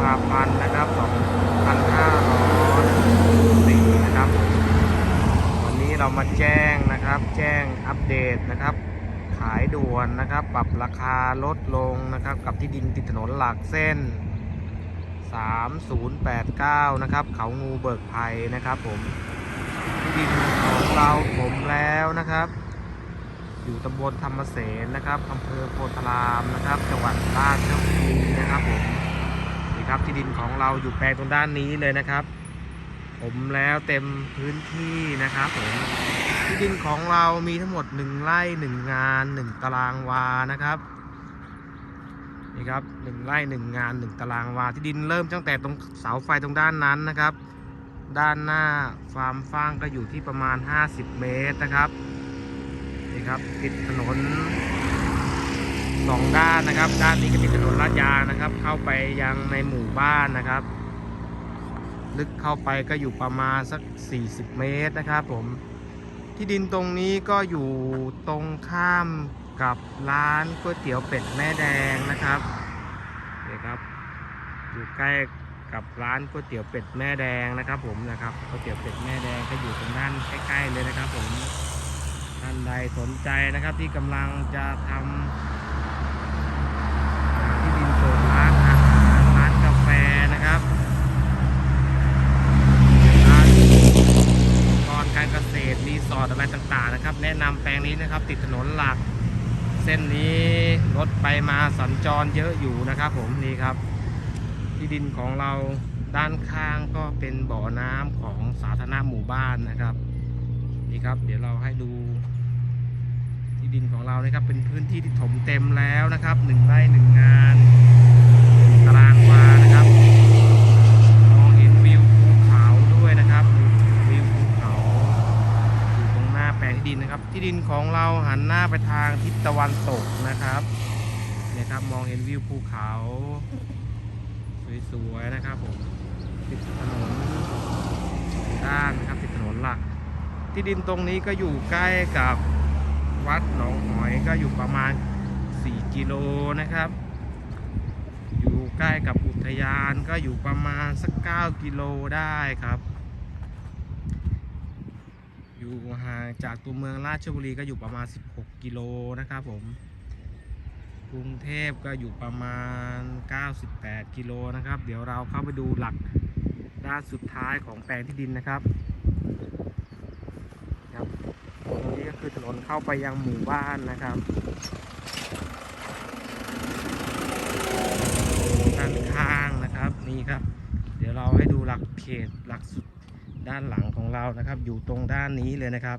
ภาพันนะครับ2504นะครับ วันนี้เรามาแจ้งนะครับ แจ้งอัปเดตนะครับ ขายด่วนนะครับ ปรับราคาลดลงนะครับ กับที่ดินติดถนนหลักเส้น 3089 นะครับ เขางูเบิกไผ่นะครับ ผมที่ดินของเราผมแล้วนะครับอยู่ตำบลธรรมเสนนะครับอำเภอโพธารามนะครับ จังหวัดราชบุรีนะครับผม ครับที่ดินของเราอยู่แปลงตรงด้านนี้เลยนะครับ ผมแล้วเต็มพื้นที่นะครับผมที่ดินของเรามีทั้งหมด 1ไร่1งาน1ตารางวานะครับนี่ครับ1ไร่1งาน1ตารางวาที่ดินเริ่มตั้งแต่ตรงเสาไฟตรงด้านนั้นนะครับ ด้านหน้าฟาร์มฟางก็อยู่ที่ประมาณ 50 เมตรนะครับนี่ครับติดถนน สองด้านนะครับ ด้านนี้ก็เป็นถนนลาดยางนะครับ เข้าไปยังในหมู่บ้านนะครับ ลึกเข้าไปก็อยู่ประมาณสัก 40 เมตรนะครับผมที่ดินตรงนี้ก็อยู่ตรงข้ามกับร้านก๋วยเตี๋ยวเป็ดแม่แดงนะครับนี่ครับ อยู่ใกล้กับร้านก๋วยเตี๋ยวเป็ดแม่แดงนะครับ ผมนะครับก๋วยเตี๋ยวเป็ดแม่แดงก็อยู่ตรงด้านใกล้ ๆ เลยนะครับ ผมท่านใดสนใจนะครับที่กำลังจะทำ ที่ดินเปิดร้านอาหารร้านกาแฟนะครับร้านกรการเกษตรรีส อร์ทอะไรต่างๆนะครับ แนะนำแปลงนี้นะครับ ติดถนนหลัก เส้นนี้รถไปมาสัญจรเยอะอยู่นะครับ ผมนี่ครับ ที่ดินของเราด้านข้างก็เป็นบ่อน้ำของสาธารณะหมู่บ้านนะครับนี่ครับ เดี๋ยวเราให้ดู ที่ดินของเรานะครับ เป็นพื้นที่ที่ถมเต็มแล้วนะครับหนึ่งไร่หนึ่งงานตารางวานะครับมองเห็นวิวภูเขาด้วยนะครับวิวภูเขาอยู่ตรงหน้าแปลงที่ดินนะครับ ที่ดินของเราหันหน้า ไปทางทิศตะวันตกนะครับเนี่ยครับมองเห็นวิวภูเขา สวยๆนะครับผมติดถนนด้านนะครับติดถนนหลัก ที่ดินตรงนี้ก็อยู่ใกล้กับวัดหนองหอยก็อยู่ประมาณ 4 กิโลนะครับ อยู่ใกล้กับอุทยานก็อยู่ประมาณสัก 9 กิโลได้ครับ อยู่ห่างจากตัวเมืองราชบุรีก็อยู่ประมาณ 16 กิโลนะครับผม กรุงเทพก็อยู่ประมาณ 98 กิโลนะครับ เดี๋ยวเราเข้าไปดูหลักด้านสุดท้ายของแปลงที่ดินนะครับครับตรงนี้ก็คือถนนเข้าไปยังหมู่บ้านนะครับด้านข้างนะครับนี่ครับ เดี๋ยวเราให้ดูหลักเขตหลักสุด ด้านหลังของเรานะครับ อยู่ตรงด้านนี้เลยนะครับ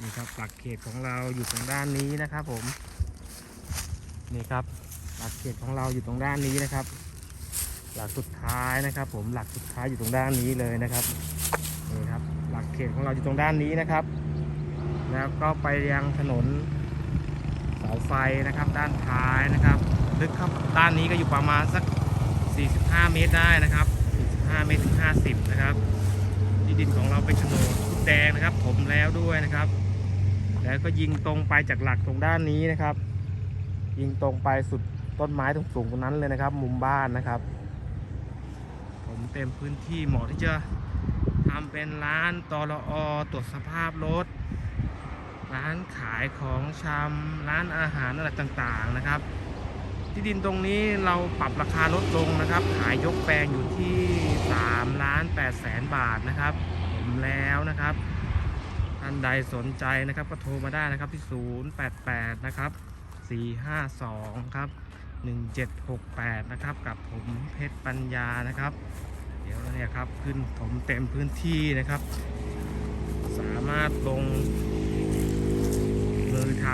นี่ครับหลักเขตของเราอยู่ตรงด้านนี้นะครับผมนี่ครับหลักเขตของเราอยู่ตรงด้านนี้นะครับ หลักสุดท้ายนะครับ ผมหลักสุดท้ายอยู่ตรงด้านนี้เลยนะครับนี่ครับ หลักเขตของเราอยู่ตรงด้านนี้นะครับ แล้วก็ไปยังถนนเสาไฟนะครับ ด้านท้ายนะครับลึกเข้าด้านนี้ก็อยู่ประมาณสัก 45 เมตรได้นะครับ 45 เมตรถึง 50 นะครับ ที่ดินของเราเป็นโฉนดชุดแดงนะครับถมแล้วด้วยนะครับ แล้วก็ยิงตรงไปจากหลักตรงด้านนี้นะครับ ยิงตรงไปสุดต้นไม้ตรงสูงตรงนั้นเลยนะครับ มุมบ้านนะครับ ผมเต็มพื้นที่เหมาะที่จะทำเป็นร้านตลอตรวจสภาพรถร้านขายของชำร้านอาหารอะไรต่างๆนะครับ ที่ดินตรงนี้เราปรับราคาลดลงนะครับ ขายยกแปลงอยู่ที่3ล้าน8แสนบาทนะครับผมแล้วนะครับท่านใดสนใจนะครับก็โทรมาได้นะครับที่ 088 นะครับ 452 ครับ 1768 นะครับ กับผมเพชรปัญญานะครับ เดี๋ยวเนี่ยครับขึ้นถมเต็มพื้นที่นะครับ สามารถลงมือท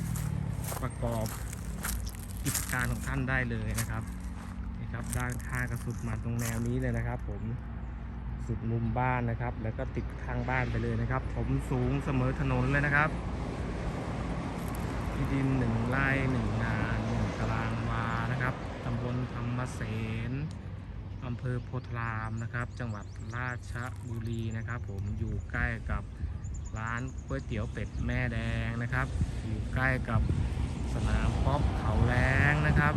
ำประกอบ กิจการของท่านได้เลยนะครับนี่ครับด้านข้างกระสุดมาตรงแนวนี้เลยนะครับ ผมสุดมุมบ้านนะครับ แล้วก็ติดข้างบ้านไปเลยนะครับ ผมสูงเสมอถนนเลยนะครับที่ดินหนึ่งไร่หนึ่งงานหนึ่งตารางวานะครับตำบลธรรมเสนอำเภอโพธารามนะครับ จังหวัดราชบุรีนะครับ ผมอยู่ใกล้กับร้านก๋วยเตี๋ยวเป็ดแม่แดงนะครับ อยู่ใกล้กับสนาม ครับ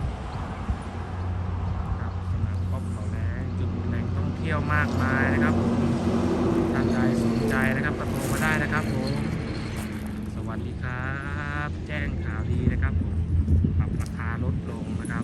ครับสำหรับครอบเขาแรงจุดแหล่งท่องเที่ยวมากมายนะครับผมท่านใดสนใจนะครับกระโทรมาได้นะครับผมสวัสดีครับ แจ้งข่าวดีนะครับผมปรับราคาลดลงนะครับ